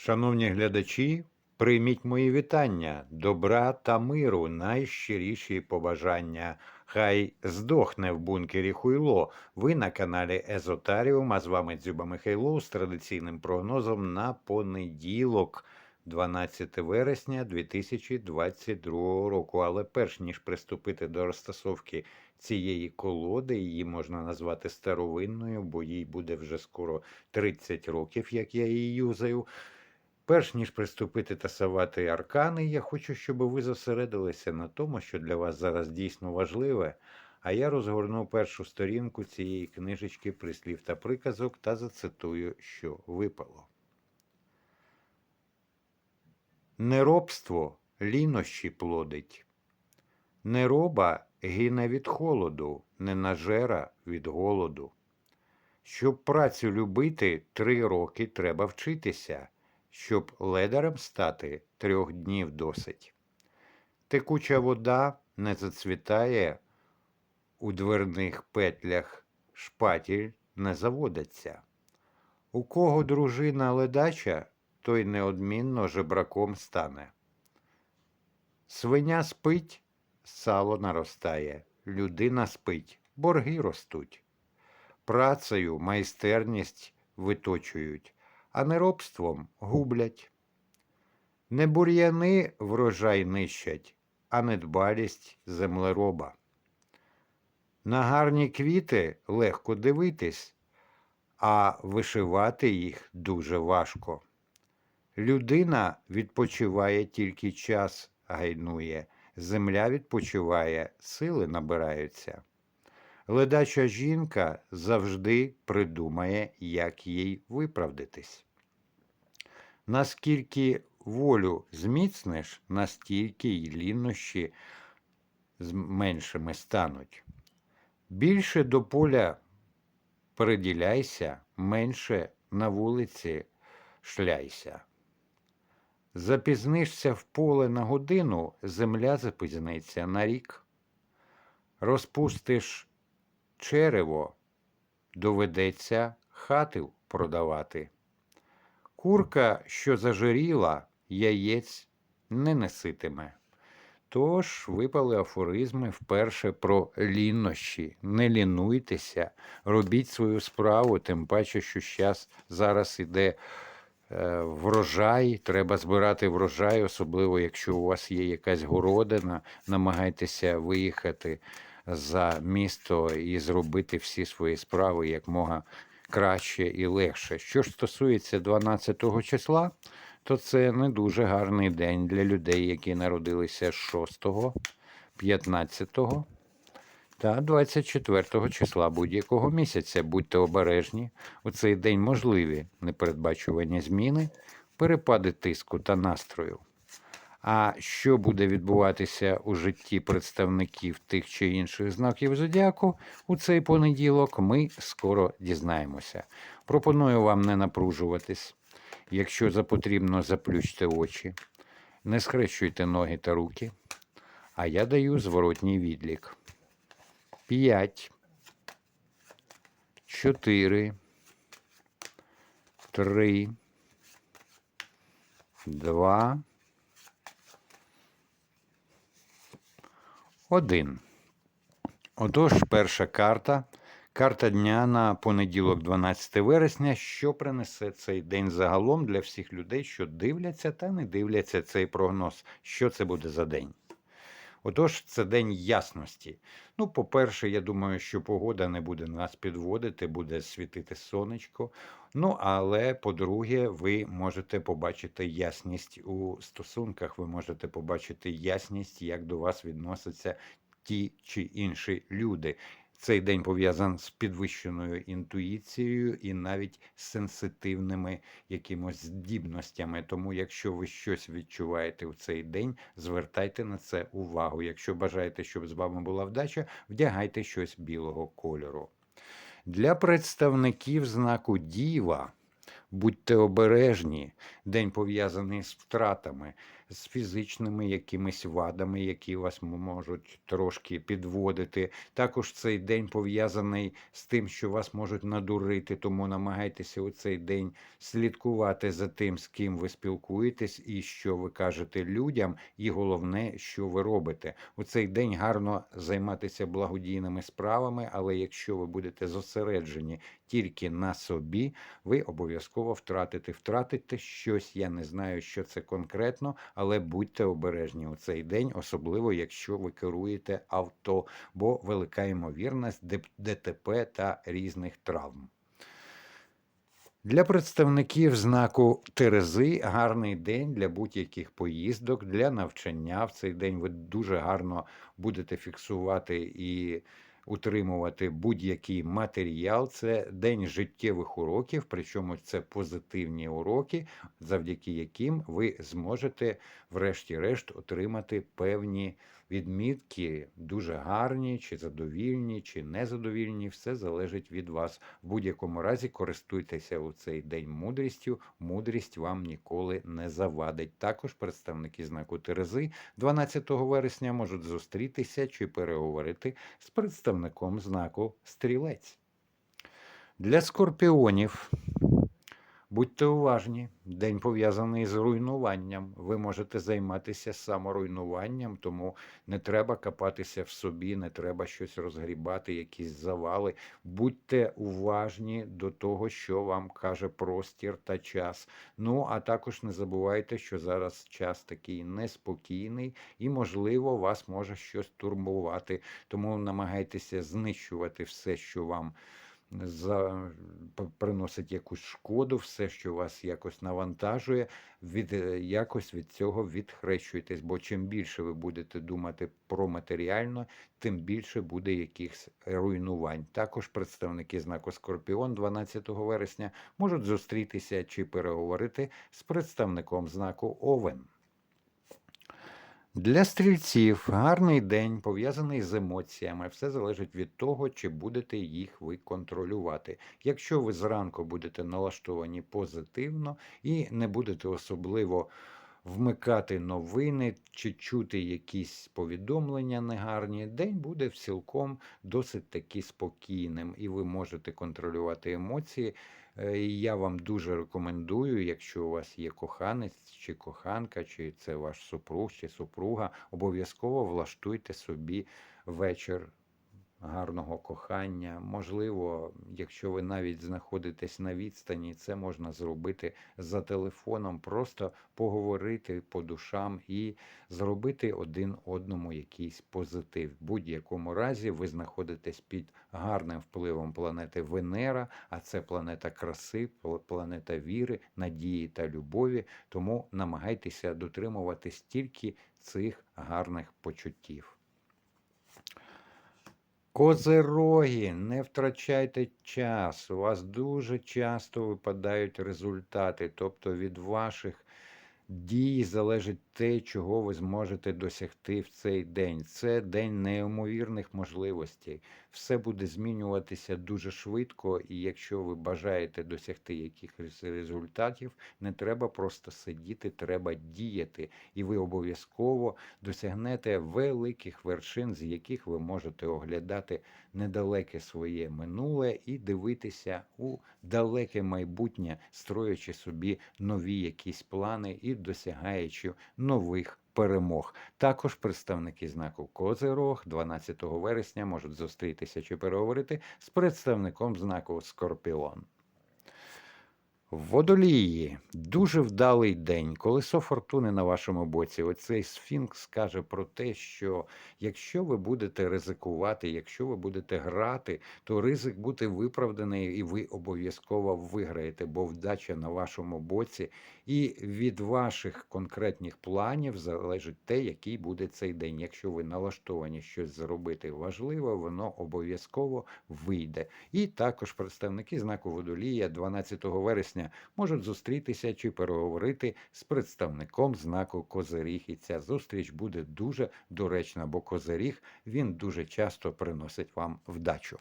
Шановні глядачі, прийміть мої вітання, добра та миру, найщиріші побажання. Хай здохне в бункері Хуйло. Ви на каналі Езотаріум, а з вами Дзюба Михайло з традиційним прогнозом на понеділок, 12 вересня 2022 року. Але перш ніж приступити до розтасовки цієї колоди, її можна назвати старовинною, бо їй буде вже скоро 30 років, як я її юзаю. Перш ніж приступити тасувати аркани, я хочу, щоб ви зосередилися на тому, що для вас зараз дійсно важливе. А я розгорну першу сторінку цієї книжечки прислів та приказок та зацитую, що випало. Неробство лінощі плодить. Нероба гине від холоду, ненажера від голоду. Щоб працю любити, три роки треба вчитися, щоб ледарем стати трьох днів досить. Текуча вода не зацвітає у дверних петлях, шпатіль не заводиться. У кого дружина ледача, той неодмінно жебраком стане. Свиня спить, сало наростає, людина спить, борги ростуть. Працею майстерність виточують, а неробством гублять. Не бур'яни врожай нищать, а недбалість землероба. На гарні квіти легко дивитись, а вишивати їх дуже важко. Людина відпочиває тільки час гайнує, земля відпочиває, сили набираються. Ледача жінка завжди придумає, як їй виправдатись. Наскільки волю зміцниш, настільки й лінощі з меншими стануть. Більше до поля приділяйся, менше на вулиці шляйся. Запізнишся в поле на годину, земля запізниться на рік. Розпустиш черево, доведеться хати продавати. Курка, що зажиріла, яєць не неситиме. Тож випали афоризми вперше про ліннощі. Не лінуйтеся, робіть свою справу, тим паче, що щас, зараз іде е, врожай, треба збирати врожай, особливо якщо у вас є якась городина, намагайтеся виїхати за місто і зробити всі свої справи якмога краще і легше. Що ж стосується 12 числа, то це не дуже гарний день для людей, які народилися 6, 15 та 24 числа будь-якого місяця. Будьте обережні. У цей день можливі непередбачувані зміни, перепади тиску та настрою. А що буде відбуватися у житті представників тих чи інших знаків зодіаку у цей понеділок, ми скоро дізнаємося. Пропоную вам не напружуватись. Якщо за потрібно, заплющте очі, не схрещуйте ноги та руки. А я даю зворотній відлік. П'ять, чотири, три, два. Один. Отож, перша карта. Карта дня на понеділок, 12 вересня, що принесе цей день загалом для всіх людей, що дивляться та не дивляться цей прогноз. Що це буде за день? Отож, це день ясності. Ну, по-перше, я думаю, що погода не буде нас підводити, буде світити сонечко. Ну, але по-друге, ви можете побачити ясність у стосунках, ви можете побачити ясність, як до вас відносяться ті чи інші люди. Цей день пов'язаний з підвищеною інтуїцією і навіть сенситивними якимось здібностями. Тому, якщо ви щось відчуваєте в цей день, звертайте на це увагу. Якщо бажаєте, щоб з вами була вдача, вдягайте щось білого кольору. Для представників знаку Діва Будьте обережні. День пов'язаний з втратами, з фізичними якимись вадами, які вас можуть трошки підводити. Також цей день пов'язаний з тим, що вас можуть надурити, тому намагайтеся у цей день слідкувати за тим, з ким ви спілкуєтесь і що ви кажете людям, і головне, що ви робите. У цей день гарно займатися благодійними справами, але якщо ви будете зосереджені тільки на собі, ви обов'язково втратите. Втратите щось, я не знаю, що це конкретно, але будьте обережні у цей день, особливо якщо ви керуєте авто, бо велика ймовірність ДТП та різних травм. Для представників знаку Терези гарний день для будь-яких поїздок, для навчання. В цей день ви дуже гарно будете фіксувати і утримувати будь-який матеріал. Це день життєвих уроків, причому це позитивні уроки, завдяки яким ви зможете, врешті-решт, отримати певні відмітки, дуже гарні, чи задовільні, чи незадовільні. Все залежить від вас. В будь-якому разі користуйтеся у цей день мудрістю. Мудрість вам ніколи не завадить. Також представники знаку Терези 12 вересня можуть зустрітися чи переговорити з представником знаку Стрілець. Для скорпіонів будьте уважні. День пов'язаний з руйнуванням. Ви можете займатися саморуйнуванням, тому не треба копатися в собі, не треба щось розгрібати, якісь завали. Будьте уважні до того, що вам каже простір та час. Ну а також не забувайте, що зараз час такий неспокійний і, можливо, вас може щось турбувати. Тому намагайтеся знищувати все, що вам за, приносить якусь шкоду, все, що вас якось навантажує, від, е, якось від цього відхрещуйтесь. Бо чим більше ви будете думати про матеріально, тим більше буде якихось руйнувань. Також представники знаку Скорпіон 12 вересня можуть зустрітися чи переговорити з представником знаку Овен. Для стрільців гарний день пов'язаний з емоціями. Все залежить від того, чи будете їх ви контролювати. Якщо ви зранку будете налаштовані позитивно і не будете особливо вмикати новини чи чути якісь повідомлення негарні, день буде цілком досить таки спокійним, і ви можете контролювати емоції. Е, Я вам дуже рекомендую, якщо у вас є коханець чи коханка, чи це ваш супруг чи супруга, обов'язково влаштуйте собі вечір гарного кохання. Можливо, якщо ви навіть знаходитесь на відстані, це можна зробити за телефоном, просто поговорити по душам і зробити один одному якийсь позитив. В будь-якому разі ви знаходитесь під гарним впливом планети Венера, а це планета краси, планета віри, надії та любові. Тому намагайтеся дотримуватись тільки цих гарних почуттів. Козероги, не втрачайте час. У вас дуже часто випадають результати, тобто від ваших дій залежить те, чого ви зможете досягти в цей день. Це день неймовірних можливостей. Все буде змінюватися дуже швидко, і якщо ви бажаєте досягти якихось результатів, не треба просто сидіти, треба діяти, і ви обов'язково досягнете великих вершин, з яких ви можете оглядати недалеке своє минуле і дивитися у далеке майбутнє, строячи собі нові якісь плани і досягаючи нових перемог. Також представники знаку Козирог 12 вересня можуть зустрітися чи переговорити з представником знаку Скорпіон. Водолії, дуже вдалий день. Колесо фортуни на вашому боці. Оцей сфінкс каже про те, що якщо ви будете ризикувати, якщо ви будете грати, то ризик буде виправданий, і ви обов'язково виграєте, бо вдача на вашому боці, і від ваших конкретних планів залежить те, який буде цей день. Якщо ви налаштовані щось зробити важливе, воно обов'язково вийде. І також представники знаку водолія 12 вересня можуть зустрітися чи переговорити з представником знаку Козиріг. І ця зустріч буде дуже доречна, бо Козиріг він дуже часто приносить вам вдачу.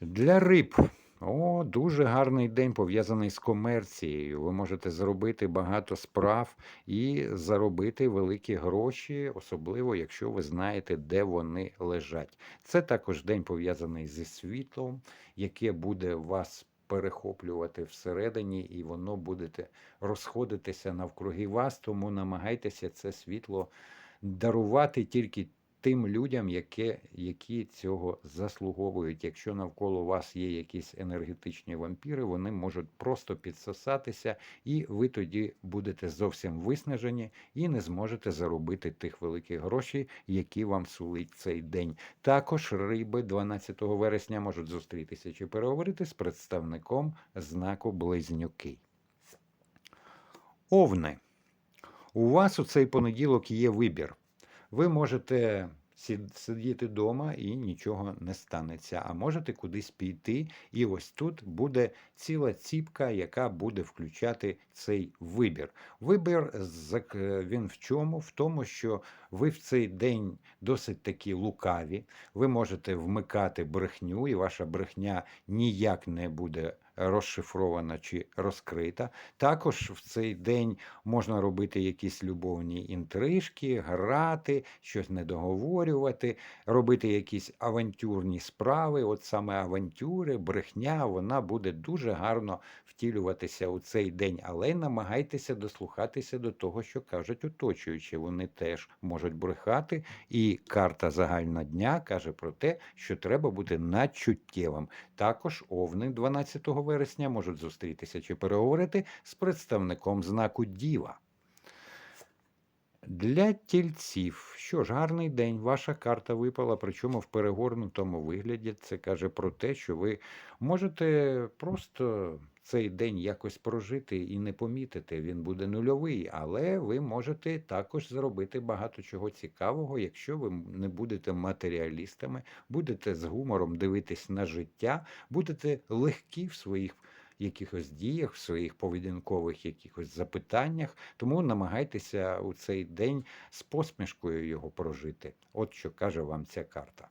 Для риб О, дуже гарний день пов'язаний з комерцією. Ви можете зробити багато справ і заробити великі гроші, особливо якщо ви знаєте, де вони лежать. Це також день пов'язаний зі світлом, яке буде вас перехоплювати всередині, і воно буде розходитися навкруги вас, тому намагайтеся це світло дарувати тільки тим людям, які, які цього заслуговують. Якщо навколо вас є якісь енергетичні вампіри, вони можуть просто підсосатися, і ви тоді будете зовсім виснажені і не зможете заробити тих великих грошей, які вам сулить цей день. Також риби 12 вересня можуть зустрітися чи переговорити з представником знаку Близнюки. Овни. У вас у цей понеділок є вибір. Ви можете сидіти вдома і нічого не станеться, а можете кудись піти, і ось тут буде ціла ціпка, яка буде включати цей вибір. Вибір він в чому? В тому, що ви в цей день досить такі лукаві, ви можете вмикати брехню, і ваша брехня ніяк не буде розшифрована чи розкрита. Також в цей день можна робити якісь любовні інтрижки, грати, щось не договорювати, робити якісь авантюрні справи. От саме авантюри, брехня, вона буде дуже гарно втілюватися у цей день, але намагайтеся дослухатися до того, що кажуть оточуючі. Вони теж можуть брехати, і карта загальна дня каже про те, що треба бути надчуттєвим. Також овни 12 вересня можуть зустрітися чи переговорити з представником знаку Діва. Для тільців, що ж, гарний день. Ваша карта випала, причому в перегорнутому вигляді. Це каже про те, що ви можете просто цей день якось прожити і не помітити. Він буде нульовий, але ви можете також зробити багато чого цікавого, якщо ви не будете матеріалістами, будете з гумором дивитись на життя, будете легкі в своїх якихось діях, в своїх поведінкових якихось запитаннях. Тому намагайтеся у цей день з посмішкою його прожити. От що каже вам ця карта.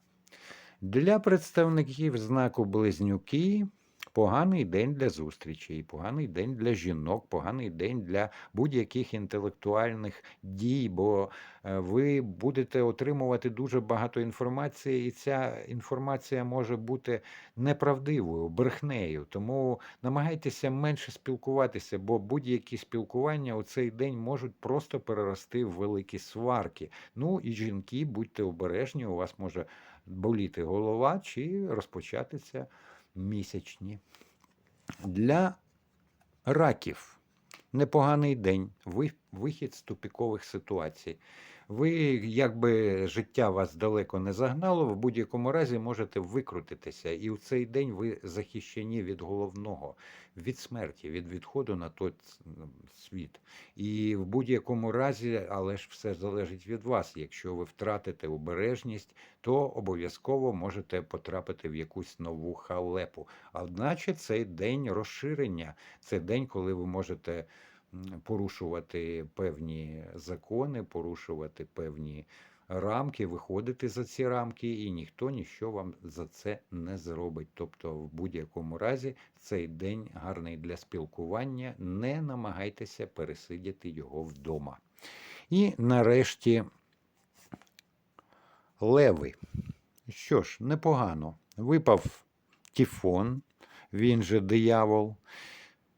Для представників знаку Близнюки поганий день для зустрічей, поганий день для жінок, поганий день для будь-яких інтелектуальних дій, бо е, ви будете отримувати дуже багато інформації, і ця інформація може бути неправдивою, брехнею. Тому намагайтеся менше спілкуватися, бо будь-які спілкування у цей день можуть просто перерости в великі сварки. Ну і жінки, будьте обережні, у вас може боліти голова чи розпочатися місячні. Для раків непоганий день, ви- вихід з тупікових ситуацій. Ви, якби життя вас далеко не загнало, в будь-якому разі можете викрутитися. І в цей день ви захищені від головного, від смерті, від відходу на той світ. І в будь-якому разі, але ж все залежить від вас. Якщо ви втратите обережність, то обов'язково можете потрапити в якусь нову халепу. Одначе цей день розширення, це день, коли ви можете порушувати певні закони, порушувати певні рамки, виходити за ці рамки, і ніхто ніщо вам за це не зробить. Тобто, в будь-якому разі цей день гарний для спілкування. Не намагайтеся пересидіти його вдома. І нарешті леви. Що ж, непогано. Випав Тіфон, він же диявол.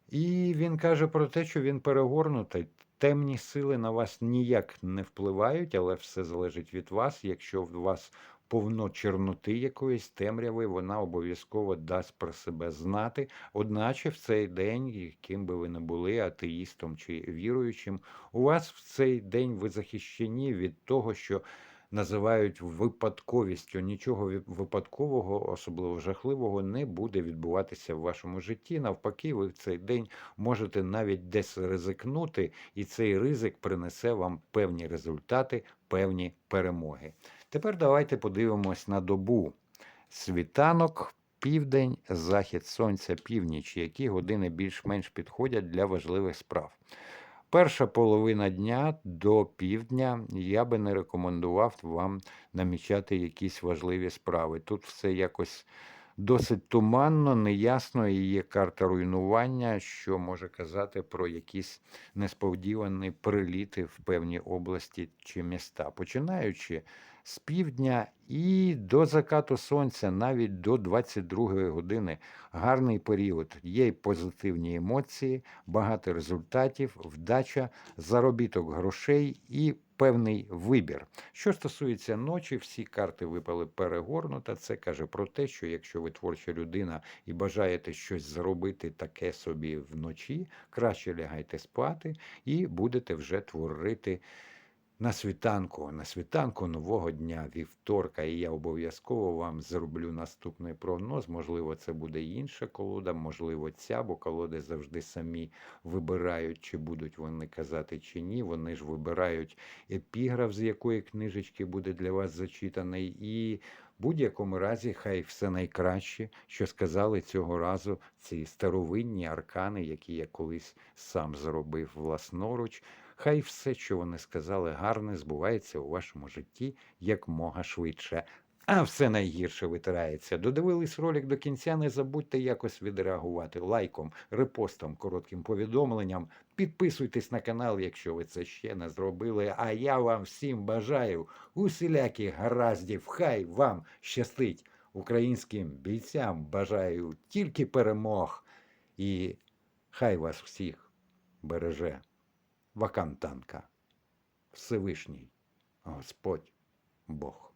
І він каже про те, що він перегорнутий. Темні сили на вас ніяк не впливають, але все залежить від вас. Якщо в вас повно чорноти якоїсь темряви, вона обов'язково дасть про себе знати. Одначе в цей день, яким би ви не були, атеїстом чи віруючим, у вас в цей день ви захищені від того, що називають випадковістю. Нічого випадкового, особливо жахливого, не буде відбуватися в вашому житті. Навпаки, ви в цей день можете навіть десь ризикнути, і цей ризик принесе вам певні результати, певні перемоги. Тепер давайте подивимось на добу. Світанок, південь, захід сонця, північ, які години більш-менш підходять для важливих справ. Перша половина дня до півдня я би не рекомендував вам намічати якісь важливі справи. Тут все якось досить туманно, неясно і є карта руйнування, що може казати про якісь несподівані приліти в певні області чи міста, починаючи з півдня і до закату сонця, навіть до 22 години. Гарний період. Є й позитивні емоції, багато результатів, вдача, заробіток грошей і певний вибір. Що стосується ночі, всі карти випали перегорнута. Це каже про те, що якщо ви творча людина і бажаєте щось зробити таке собі вночі, краще лягайте спати і будете вже творити. На світанку, на світанку нового дня, вівторка, і я обов'язково вам зроблю наступний прогноз. Можливо, це буде інша колода, можливо, ця, бо колоди завжди самі вибирають, чи будуть вони казати, чи ні. Вони ж вибирають епіграф, з якої книжечки буде для вас зачитаний. І в будь-якому разі, хай все найкраще, що сказали цього разу ці старовинні аркани, які я колись сам зробив власноруч. Хай все, що вони сказали, гарне збувається у вашому житті якмога швидше. А все найгірше витирається. Додивились ролик до кінця. Не забудьте якось відреагувати лайком, репостом, коротким повідомленням. Підписуйтесь на канал, якщо ви це ще не зробили. А я вам всім бажаю усіляких гараздів. Хай вам щастить українським бійцям. Бажаю тільки перемог. І хай вас всіх береже. Вакантанка. Всевишній Господь Бог.